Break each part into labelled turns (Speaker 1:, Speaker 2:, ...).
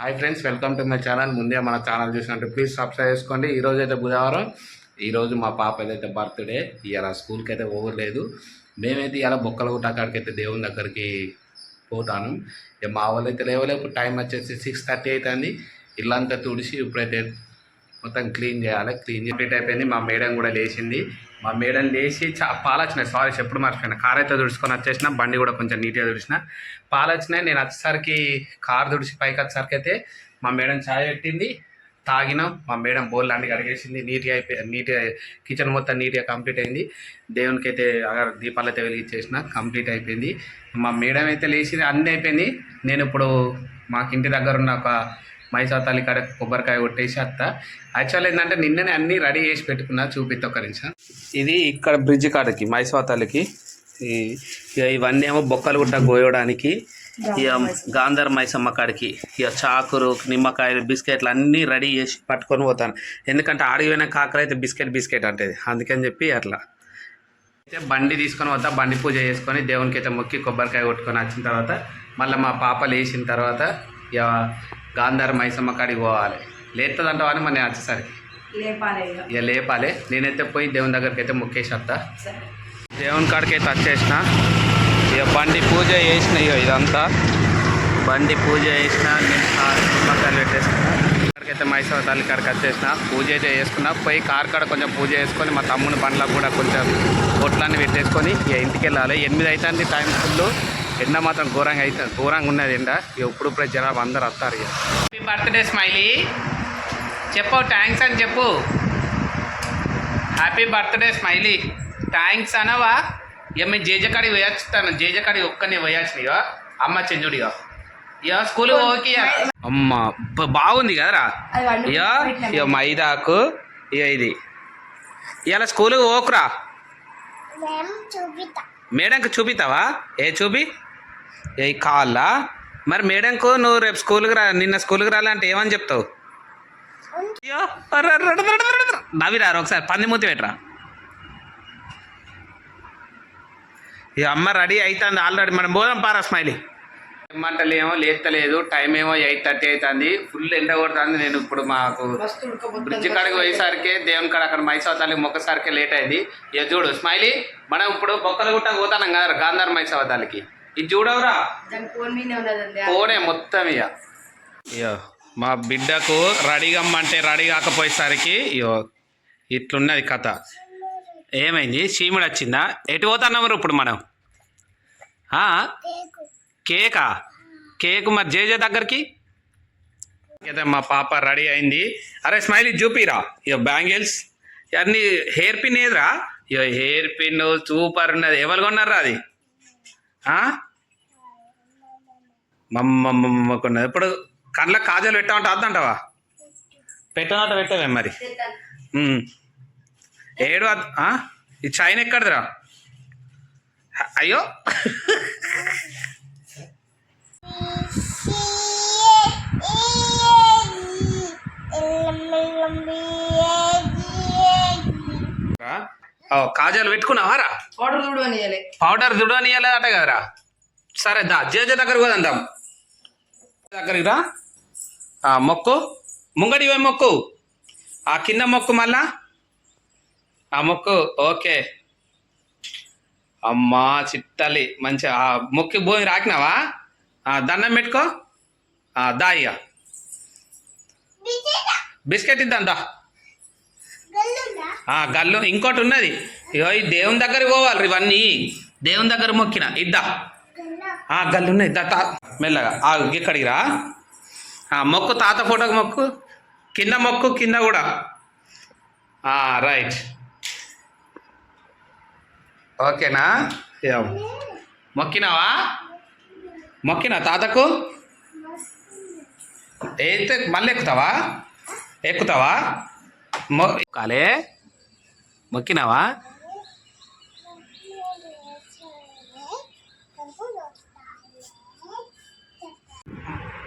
Speaker 1: Hi friends welcome to my channel ముందే మన channel చూసినట్టు ప్లీజ్ సబ్స్క్రైబ్ చేసుకోండి. ఈరోజు అయితే బుధవారం. ఈరోజు మా పాప ఏదైతే బర్త్డే ఇలా స్కూల్కి అయితే పోగలేదు మేమైతే ఇలా బొక్కల గుట్ట అక్కడికి అయితే దేవుని దగ్గరికి పోతాను. ఇక మా వాళ్ళు అయితే లేవలేపు టైం వచ్చేసి సిక్స్ థర్టీ అవుతుంది ఇల్లంతా తుడిచి ఇప్పుడైతే మొత్తం క్లీన్ చేయాలి క్లీన్ కంప్లీట్ అయిపోయింది. మా మేడం కూడా లేచింది. మా మేడం లేచి చా పాలు వచ్చినాయి. సారీ ఎప్పుడు మర్చిపోయినా. కార్ అయితే తుడుచుకొని వచ్చేసిన బండి కూడా కొంచెం నీట్గా తుడిచిన. పాలు వచ్చినాయి. నేను వచ్చేసరికి కార్ తుడిచి పైకి వచ్చేసరికి అయితే మా మేడం ఛాయ్ పెట్టింది. తాగినాం. మా మేడం బోల్ అన్ని కడిగేసింది. నీట్గా అయిపోయి నీట్గా కిచెన్ మొత్తం నీట్గా కంప్లీట్ అయింది. దేవునికి అయితే దీపాలు అయితే వెలిగించేసిన. కంప్లీట్ అయిపోయింది. మా మేడం అయితే లేచింది. అన్నీ అయిపోయింది. నేను ఇప్పుడు మాకు ఇంటి దగ్గర ఉన్న ఒక మైసా తల్లి కాడ కొబ్బరికాయ కొట్టేసి అత్త. యాక్చువల్ ఏంటంటే నిన్ననే అన్నీ రెడీ చేసి పెట్టుకున్నా చూపిస్తా ఒక నిమిషం. ఇది ఇక్కడ బ్రిడ్జ్ కాడకి మైసా తల్లికి. ఇవన్నీ ఏమో బొక్కలు గుట్ట కోయడానికి ఇక గాంధర్ మైసమ్మ కాడికి ఇక చాకురు నిమ్మకాయలు బిస్కెట్లు అన్నీ రెడీ చేసి పట్టుకొని పోతాను. ఎందుకంటే ఆడికి పోయిన కాకర అయితే బిస్కెట్ బిస్కెట్ అంటది. అందుకని చెప్పి అట్లా. అయితే బండి తీసుకొని వద్దా బండి పూజ చేసుకొని దేవునికి అయితే మొక్కి కొబ్బరికాయ కొట్టుకొని వచ్చిన తర్వాత మళ్ళీ మా పాప లేచిన తర్వాత ఇక గాంధార మైసమ్మ కాడికి పోవాలి. లేస్తుందంటావా అని మరి నేను వచ్చేసరికి.
Speaker 2: లేపాలి ఇక.
Speaker 1: లేపాలి. నేనైతే పోయి దేవుని దగ్గరికి అయితే మొక్కేసి వస్తా. దేవుని కాడికి అయితే వచ్చేసిన. ఇక బండి పూజ చేసిన ఇక ఇదంతా. బండి పూజ చేసిన నిమ్మకాయలు పెట్టేసుకున్నా. ఇక్కడికైతే మైసూర్ తల్లి కాడికి వచ్చేసిన. పూజ అయితే చేసుకున్నా. పోయి కార్ కాడ కొంచెం పూజ చేసుకొని మా తమ్ముని బండ్లకు కూడా కొంచెం బొట్లన్నీ పెట్టేసుకొని ఇక ఇంటికి వెళ్ళాలి. ఎనిమిది అవుతుంది టైం ఫుల్ ఎండ మాత్రం ఘోరంగా అవుతుంది ఘోరంగా ఉన్నది ఎండ. ఇప్పుడు జనాభా అందరు వస్తారు ఇక. హ్యాపీ బర్త్డే స్మైలీ చెప్పు థ్యాంక్స్ అని చెప్పు. హ్యాపీ బర్త్డే స్మైలీ థ్యాంక్స్ అనవా? ఇక మేము జేజకాడికి పోయొచ్చుతాను జేజకాడికి ఒక్కనే పోయాల్సిన ఇక. అమ్మ చెంజుడిగా ఇక. స్కూల్ ఓకే అమ్మ బాగుంది కదరా.
Speaker 2: అది వండు
Speaker 1: ఇక మైదాకు ఇక ఇది. ఇవాళ స్కూల్కి ఓకురా మేడంకి చూపిస్తావా ఏ చూపి? ఏ కావాలా? మరి మేడంకు నువ్వు రేపు స్కూల్కి రా నిన్న స్కూల్కి రాలంటే ఏమని చెప్తావు? అయ్యో, అర్ర. నవ్విరారు ఒకసారి పంది మూతి పెట్టరా? ఈ అమ్మ రెడీ అవుతుంది ఆల్రెడీ మనం పోదాం పారా స్మైలీ. ఏమంటలు ఏమో లేస్తలేదు టైం ఏమో ఎయిట్ థర్టీ అవుతుంది ఫుల్ ఎండ కొడుతుంది నేను ఇప్పుడు మాకు. బ్రిడ్జ్ కాడికి పోయేసరికి దేవుని కాడ అక్కడ మైసవతాలకి మొక్కసారికి లేట్ అయింది. ఇక చూడు స్మైలీ మనం ఇప్పుడు బొక్కలు గుట్ట పోతాం కదా గాంధార్ మైసవతాలకి ఇది చూడవురా?
Speaker 2: ఫోన్
Speaker 1: ఫోనే మొత్తం ఇక ఇయో మా బిడ్డకు రెడీ కమ్మంటే రెడీ కాకపోయేసరికి ఇయో ఇట్లున్నది కథ. ఏమైంది? చీముడు వచ్చిందా? ఎటు పోతున్నాము ఇప్పుడు మనం? ఆ? కేకా? కేక్ మరి జేజే దగ్గరికి? అయితే మా పాప రెడీ అయింది. అరే స్మైల్ చూపిరా ఇక బ్యాంగిల్స్. అన్ని హెయిర్ పిన్ ఏదిరా? ఇక హెయిర్ పిన్ సూపర్ ఉన్నది. ఎవరు కొన్నారా అది? ఆ? మమ్మ కొన్నది ఇప్పుడు కళ్ళకి కాజలు పెట్టామంటే వద్దంటావా పెట్టనట్టు పెట్టవే మరి. ఏడు? ఈ చైన్ ఎక్కడిదిరా అయ్యో కాజాలు పెట్టుకున్నావారా
Speaker 2: పౌడర్ ఇయ్యలే.
Speaker 1: పౌడర్ దుడనియలేదట కదరా సరే దా జేజ దగ్గరికి పోదంటాం దగ్గరికి రా. మొక్కు. ముంగడి పోయి మొక్కు. ఆ కింద మొక్కు మళ్ళా. ఆ మొక్కు ఓకే. అమ్మా చిట్టలి మంచి ఆ మొక్కి భూమి రాకినావా? ఆ, దండం పెట్టుకో. ఆ, దా ఇక బిస్కెట్? ఇద్దాం దా. ఆ, గల్లు. ఇంకోటి ఉన్నది. ఇగో ఈ దేవుని దగ్గరికి పోవాలి ఇవన్నీ. దేవుని దగ్గర మొక్కిన. ఇద్దా. ఆ, గల్లు ఉన్నాయి దా తా మెల్లగా ఆ ఇక్కడికి రా ఆ, మొక్కు తాత ఫోటోకి మొక్కు. కింద మొక్కు కింద కూడా. ఆ, రైట్. ఓకేనా? మొక్కినావా? మొక్కినా తాతకు? అయితే మళ్ళీ ఎక్కుతావా? ఎక్కుతావా? మొక్కాలే మొక్కినావా?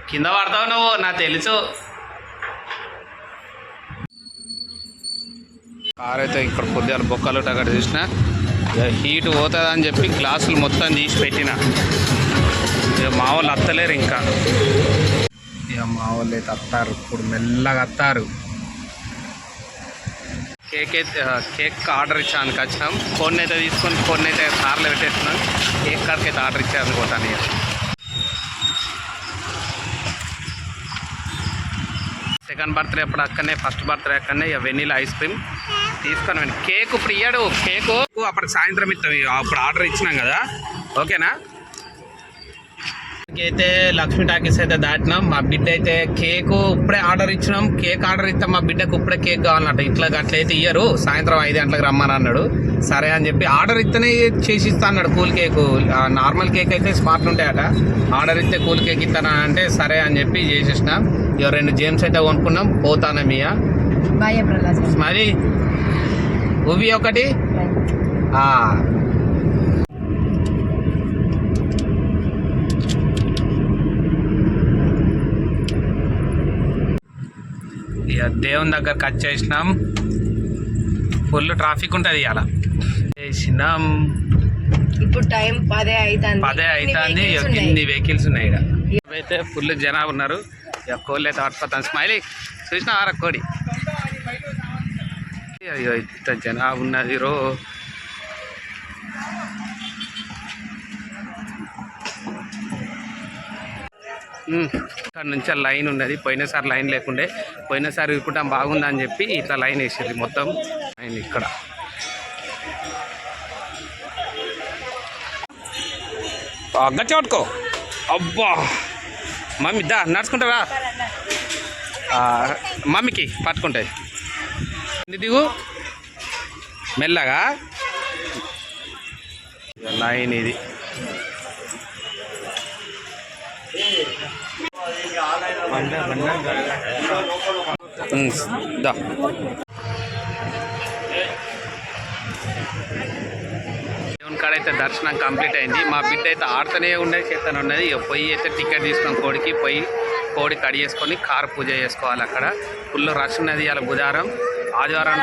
Speaker 1: కింద పడతావు నువ్వు నాకు తెలుసు. కార్ అయితే ఇక్కడ పొద్దున బొక్కలు అక్కడ చూసిన. ఇక హీట్ పోతుందని చెప్పి గ్లాసులు మొత్తం తీసి పెట్టిన. ఇక మా వాళ్ళు అత్తలేరు ఇంకా. ఇక మా వాళ్ళు అయితే అత్తారు ఇప్పుడు మెల్లగా అత్తారు. కేక్ అయితే కేక్ ఆర్డర్ ఇచ్చాను వచ్చినాం. ఫోన్ అయితే తీసుకొని ఫోన్ అయితే కార్లో పెట్టేస్తున్నాం. కేక్ కార్కి అయితే ఆర్డర్ ఇచ్చాను పోతాను ఇక. సెకండ్ బర్త్డే అప్పుడు అక్కడనే ఫస్ట్ బర్త్డే అక్కడనే ఇక వెనీలా ఐస్ క్రీమ్ తీసుకొని కేక్ ఇప్పుడు ఇయ్యాడు కేకు. అప్పటికి సాయంత్రం ఇస్తాం అప్పుడు ఆర్డర్ ఇచ్చినాం కదా. ఓకేనా? అయితే లక్ష్మీ టాకీస్ అయితే దాటినాం. మా బిడ్డ అయితే కేక్ ఇప్పుడే ఆర్డర్ ఇచ్చినాం. కేక్ ఆర్డర్ ఇస్తాం మా బిడ్డకు ఇప్పుడే కేక్ కావాలన్నట్టు ఇట్లా అట్లయితే ఇయ్యరు. సాయంత్రం ఐదు గంటలకు రమ్మని అన్నాడు. సరే అని చెప్పి ఆర్డర్ ఇస్తేనే చేసి ఇస్తా అన్నాడు. కూల్ కేక్ నార్మల్ కేక్ అయితే స్మార్ట్ ఉంటాయట. ఆర్డర్ ఇస్తే కూల్ కేక్ ఇస్తానా అంటే సరే అని చెప్పి చేసేసిన. ఇక రెండు జేమ్స్ అయితే కొనుక్కున్నాం. పోతానా మీయ? మరి? ఉవి ఒకటి. దేవుని దగ్గరకు వచ్చేసినాం. ఫుల్ ట్రాఫిక్ ఉంటుంది ఇవాళ చేసినాం.
Speaker 2: ఇప్పుడు టైం పదే అవుతుంది
Speaker 1: పదే అవుతుంది ఎన్ని వెహికల్స్ ఉన్నాయి. ఇక్కడ ఇవైతే ఫుల్ జనాభా ఉన్నారు. ఇక కోళ్ళు అయితే పట్టుకోతాను స్మైలీ చూసిన ఆర కోడి? అయ్యో ఇంత జనాభా ఉన్నది రో. ఇక్కడ నుంచి లైన్ ఉన్నది. పోయినసారి లైన్ లేకుండే. పోయినసారి ఇరుకుంటాం బాగుందని చెప్పి ఇట్లా లైన్ వేసేది మొత్తం. లైన్ ఇక్కడ. గట్టి పట్టుకో. అబ్బా. మమ్మీ దా నడుచుకుంటారా మమ్మీకి పట్టుకుంటాయి. దిగు. మెల్లగా. లైన్ ఇది. దా. కాడ అయితే దర్శనం కంప్లీట్ అయింది. మా బిడ్డ అయితే ఆడుతూనే ఉండేది చేతనే ఉన్నది. ఇక పోయి అయితే టికెట్ తీసుకొని కోడికి పోయి కోడి కడిగేసుకొని కారు పూజ చేసుకోవాలి అక్కడ. ఫుల్ రష్ ఉన్నది ఇలా బుధవారం ఆదివారం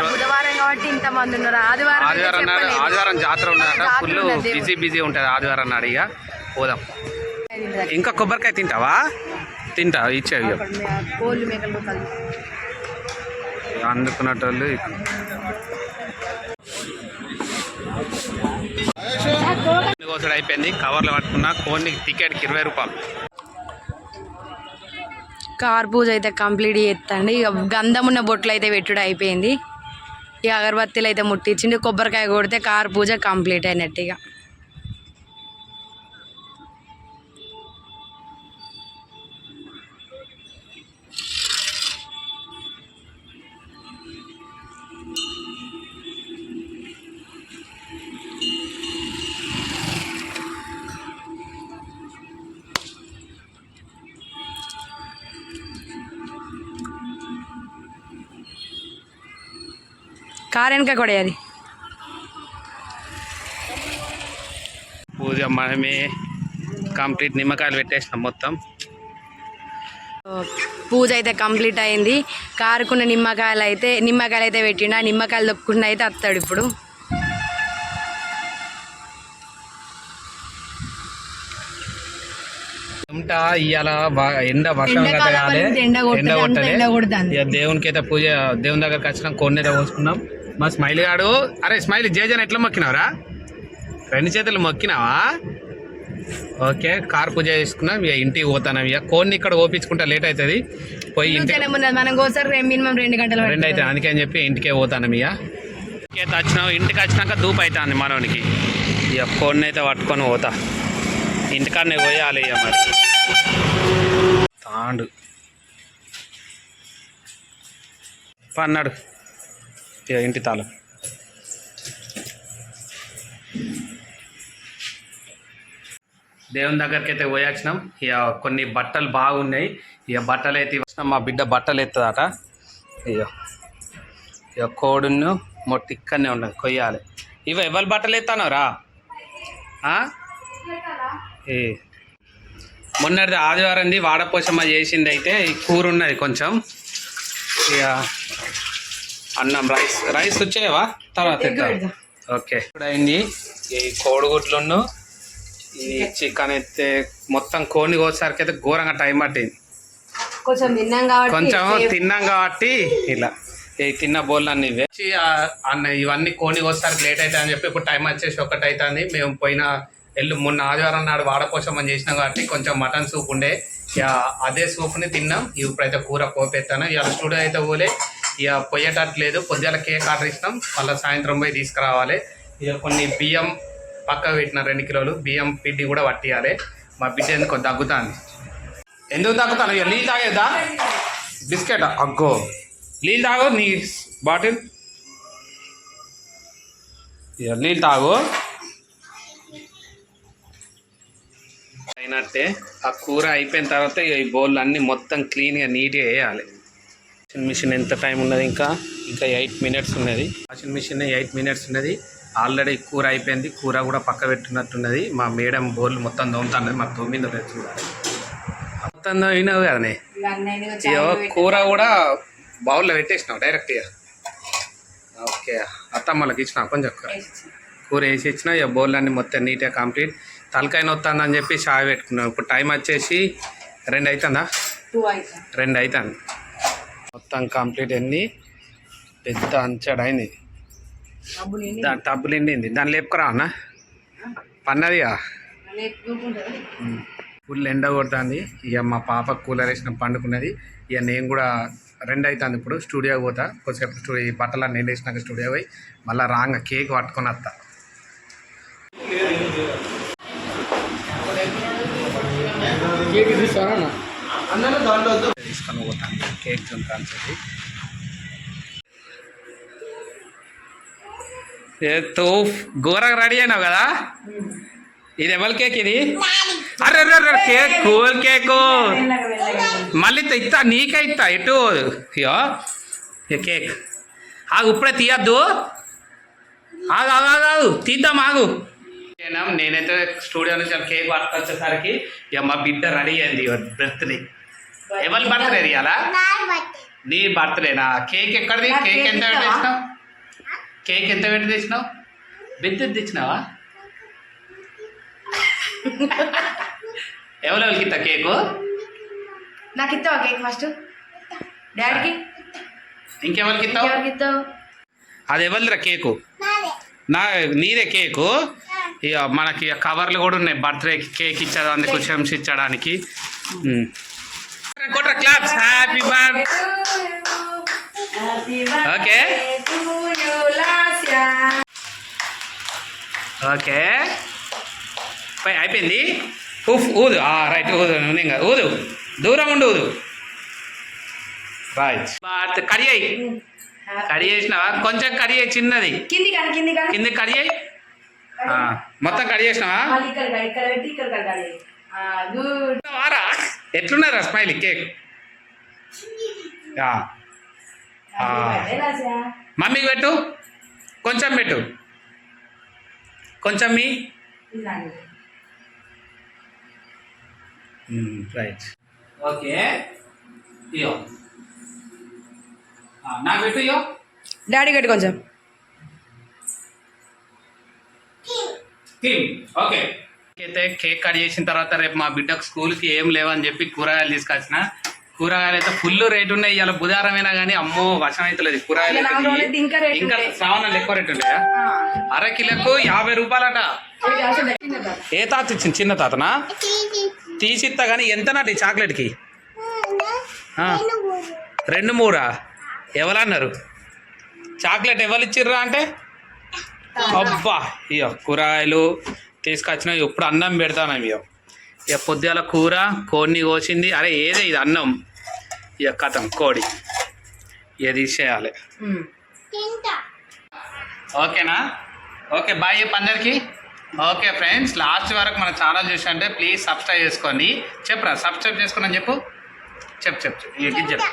Speaker 2: ఆదివారం
Speaker 1: నాడు. ఆదివారం జాతర ఉన్నదట. ఫుల్. బిజీ బిజీ ఉంటుంది ఆదివారం నాడు ఇక. పోదాం. ఇంకా కొబ్బరికాయ తింటావా? తింటా ఇచ్చేవి
Speaker 2: అక్కడ మే- కోళ్ళు మేకలు కలిపి
Speaker 1: అందుకున్నటోళ్ళు ఇక- కోసడు అయిపోయింది. కవర్లు పట్టుకున్నా కోన్ని టికెట్కి ఇరవై రూపాయలు.
Speaker 2: కార్ పూజ అయితే కంప్లీట్ చేస్తండి. ఇక గంధం ఉన్న బొట్లు అయితే పెట్టుడు అయిపోయింది. ఇక అగరబత్తీలు అయితే ముట్టించింది కొబ్బరికాయ కొడితే కార్ పూజ కంప్లీట్ అయినట్టు కార్ వెనక కూడా అది
Speaker 1: పూజ మనమే కంప్లీట్ నిమ్మకాయలు పెట్టేసినాం మొత్తం.
Speaker 2: పూజ అయితే కంప్లీట్ అయింది. కారుకున్న నిమ్మకాయలు అయితే నిమ్మకాయలు అయితే పెట్టిండు? ఆ నిమ్మకాయలు దొక్కుకుండా అయితే వస్తాడు ఇప్పుడు.
Speaker 1: ఇవాళ ఎండ వర్షం
Speaker 2: ఎండ
Speaker 1: కొట్టలే. దేవునికి అయితే పూజ దేవుని దగ్గరకు వచ్చినాం కొన్ని పోసుకున్నాం. మా స్మైల్ గాడు. అరే స్మైల్ జేజన్ ఎట్లా మొక్కినావురా? రెండు చేతులు మొక్కినావా? ఓకే కార్ పూజ చేసుకున్నాం ఇక ఇంటికి పోతాను. ఇక కోడిని ఇక్కడ ఓపించుకుంటా లేట్ అవుతుంది. పోయి ఇంటికి
Speaker 2: మనం మినిమం రెండు గంటలు
Speaker 1: రెండు అయితే అందుకే అని చెప్పి ఇంటికే పోతాను ఇక. ఇంటికి వచ్చినావు ఇంటికి వచ్చినాక దూపు అవుతుంది మనోనికి. ఇక కోడిని అయితే పట్టుకొని పోతా. ఇంటికాడనే పోయాలి ఇక మరి. తాండు. పన్నాడు ఇక ఇంటి తాళం. దేవుని దగ్గరికి అయితే పోయాచ్చినాం. ఇక కొన్ని బట్టలు బాగున్నాయి. ఇక బట్టలు అయితే వచ్చినాం మా బిడ్డ బట్టలు ఎత్తుందట. ఇక ఇక కోడును మొట్టి ఇక్కడనే ఉన్నది కొయ్యాలి. ఇవ ఎవరి బట్టలు ఎత్తానవరా ఏ. మొన్నటిది ఆదివారంది వాడపోసమ్మ చేసింది అయితే ఈ కూర ఉన్నది కొంచెం. ఇక అన్నం రైస్. రైస్ వచ్చేవా తర్వాత. ఓకే. ఇప్పుడు అయింది ఈ కోడిగుడ్లును ఈ చికెన్ అయితే మొత్తం కోడిని కోసేసరికి అయితే ఘోరంగా టైం పట్టింది.
Speaker 2: కొంచెం తిన్నాం కాబట్టి
Speaker 1: కొంచెం తిన్నాం కాబట్టి ఇలా. ఈ తిన్న బోల్ అన్ని అన్న ఇవన్నీ కోని వస్తారు లేట్ అవుతుంది అని చెప్పి ఇప్పుడు టైం వచ్చేసి ఒకటి అవుతుంది. మేము పోయిన ఎల్లు మొన్న ఆదివారం నాడు వాడకోసం అని చేసినాం కాబట్టి కొంచెం మటన్ సూప్ ఉండే. అదే సూప్ని తిన్నాం. ఇప్పుడైతే కూర పోపెత్తాను ఇవాళ స్టూడియో అయితే పోలే. ఇక పోయేటట్లేదు పొద్దుల కేక్ ఆర్డర్ ఇస్తాం. మళ్ళీ సాయంత్రం పోయి తీసుకురావాలి. ఇక కొన్ని బియ్యం పక్క పెట్టిన రెండు కిలోలు బియ్యం పిండి కూడా పట్టియాలి. మా బిడ్డ ఎందుకు దగ్గుతాను ఎందుకు తగ్గుతాను ఇక నీళ్ళు తాగేదా బిస్కెట్? అగ్గో. నీళ్ళు తాగు నీ బాటిల్. ఇక నీళ్ళు తాగు. అయినట్టే ఆ కూర అయిపోయిన తర్వాత ఈ బౌల్ అన్నీ మొత్తం క్లీన్గా నీట్గా వేయాలి వాషింగ్ మిషన్ ఎంత టైం ఉన్నది ఇంకా? ఇంకా ఎయిట్ మినిట్స్ ఉన్నది. వాషింగ్ మిషన్ ఎయిట్ మినిట్స్ ఉన్నది. ఆల్రెడీ కూర అయిపోయింది. కూర కూడా పక్క పెట్టున్నట్టున్నది. మా మేడం బౌల్ మొత్తం దోముతున్నది మాకు తోమిందో లేదు చూడాలి. మొత్తం తోమినావు కదనే కూర కూడా బౌల్లో పెట్టేసినావు డైరెక్ట్గా ఓకే. అత్తమ్మలకి ఇచ్చిన కొంచెం కూర. కూర వేసి ఇచ్చిన ఇక బౌల్ అన్ని మొత్తం నీట్గా కంప్లీట్. తలకాయ నొత్తాందని చెప్పి చాయ్ పెట్టుకున్నాం. ఇప్పుడు టైం వచ్చేసి రెండు అవుతుందా రెండు అవుతుంది మొత్తం కంప్లీట్ అయింది. పెద్ద
Speaker 2: డబ్బు నిండి
Speaker 1: దాని టబ్బు నిండింది. దాన్ని లేపుకురా అన్న. పన్నదిగా? ఫుల్ ఎండ కొడుతుంది. ఇక మా పాప కూలర్ వేసిన పండుకున్నది. ఇక నేను కూడా రెండు అవుతుంది ఇప్పుడు. స్టూడియో పోతా. కొద్దిసేపు స్టూడియో ఈ బట్టలు నేను వేసినాక స్టూడియో పోయి మళ్ళీ రాంగ కేక్ పట్టుకొని వస్తా. తీసుకొని పోతాను కేక్ తింటాను చెప్పి ఏ తో ఘోరంగా రెడీ అయినావు కదా ఇది ఎవరి కేక్ ఇది అరే అరే అరే కేక్ కూల్ కేకు మళ్ళీ ఇత్త- ఇత్తా నీకే ఇత్తా ఎటు అయ్యో ఈ కేక్ ఆగు ఇప్పుడే తీయద్దు ఆగు ఆగు ఆగు ఆగు తీద్దాం ఆగు ఏనా, నేనైతే స్టూడియో నుంచి కేక్ పట్టుకొచ్చేసరికి ఇక మా బిడ్డ రెడీ అయింది బర్త్డే. ఎవరి బర్త్డే ఇవాళ నీ బర్త్డేనా? కేక్ ఎక్కడిది? కేక్ ఎంత పెట్టి? తెచ్చినావు? కేక్ ఎంత పెట్టి తెచ్చినావు? బిద్దు తెచ్చినావా? ఎవరెవరికి ఇస్తా కేకు?
Speaker 2: నాకు ఇస్తావా కేక్ ఫస్ట్? డాడీకి?
Speaker 1: ఇంకెవరికి ఇస్తావు అది ఎవరిదిరా కేకు? నా నీదే కేకు? ఇక మనకి కవర్లు కూడా ఉన్నాయి. బర్త్డే కేక్ ఇచ్చేది అందుకు ఇచ్చడానికి. Kotra claps. Happy birth okay. Okay. పై అయిపోయింది. ఉఫ్ ఊదు. రైట్ ఊదు. ఇంకా. ఊదు. దూరం ఉండు ఊదు. రైట్ బర్త్ కడి చేసినావా కొంచెం కడి అయ్యి చిన్నది
Speaker 2: కింది కానీ
Speaker 1: మొత్తం కడి చేసినావా? వారా? ఎట్లున్నారా స్మైల్ కేక్? ఆ. ఆ. మమ్మీకి పెట్టు. కొంచెం పెట్టు. కొంచెం మీ. రైట్. ఓకే. ఇయో నాకు పెట్టు ఇయో
Speaker 2: డాడీ కట్టి కొంచెం.
Speaker 1: టీమ్ ఓకే అయితే కేక్ కట్ చేసిన తర్వాత రేపు మా బిడ్డకు స్కూల్కి ఏం లేవని చెప్పి కూరగాయలు తీసుకొచ్చిన. కూరగాయలు అయితే ఫుల్ రేట్ ఉన్నాయి. ఇవాళ బుధారమైనా కానీ అమ్మో వశం అయితే లేదు కూరగాయలు
Speaker 2: ఇలా
Speaker 1: అయితే
Speaker 2: ఇంకా రేట్
Speaker 1: ఇంకా
Speaker 2: ఉంటాయి.
Speaker 1: శ్రావణాలు ఎక్కువ రేట్ ఉన్నాయా అర కిలోకు యాభై రూపాయలట. ఏ తాత ఇచ్చింది? చిన్న తాతనా? తీసిస్తా కానీ ఎంత నాటి చాక్లెట్కి? రెండు మూడా ఎవరన్నారు? చాక్లెట్ ఎవరు ఇచ్చిర్రా అంటే? అబ్బా ఇక కూరగాయలు తీసుకొచ్చిన ఇప్పుడు అన్నం పెడతాను ఇక ఇక పొద్దుగాల కూర కోడిని కోసింది. అరే ఏదే ఇది అన్నం? ఇక కథం కోడి. ఇక తీసేయాలి. ఓకేనా? ఓకే బాయ్ చెప్పు అందరికి. ఓకే ఫ్రెండ్స్ లాస్ట్ వరకు మన ఛానల్ చూసి అంటే ప్లీజ్ సబ్స్క్రైబ్ చేసుకోండి. చెప్పరా సబ్స్క్రైబ్ చేసుకోండి అని చెప్పు. చెప్పు చెప్పు చెప్పు. చెప్పు.